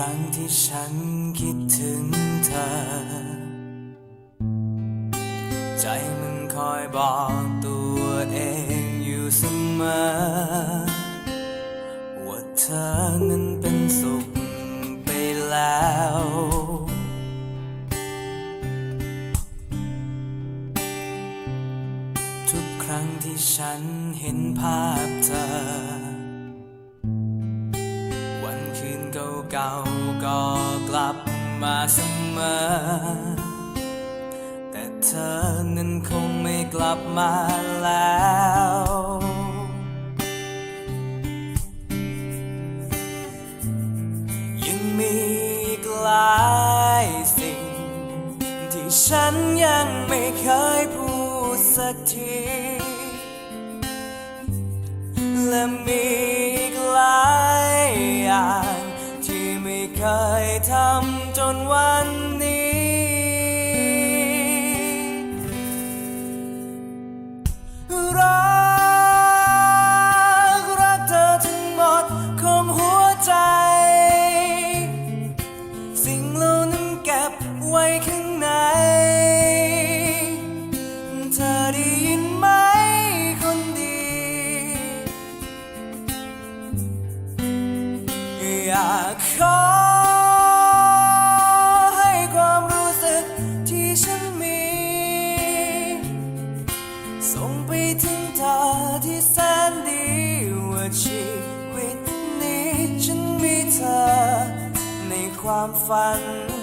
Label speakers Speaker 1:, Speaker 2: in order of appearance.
Speaker 1: ที่ฉันคิดถึงเธอ ใจมันคอยบอกตัวเองอยู่เสมอ ว่าเธอนั้นเป็นสุขไปแล้ว ทุกครั้งที่ฉันเห็นภาพเธอ เก่าก็กลับมาเสมอ แต่เธอนั้นคงไม่กลับมาแล้วยังมีอีกหลายสิ่ง ที่ฉันยังไม่เคยพูดสักทีและมี อยากขอให้ความรู้สึกที่ฉันมี ส่งไปถึงเธอที่แสนดีว่าชีวิตนี้ฉันมีเธอในความฝัน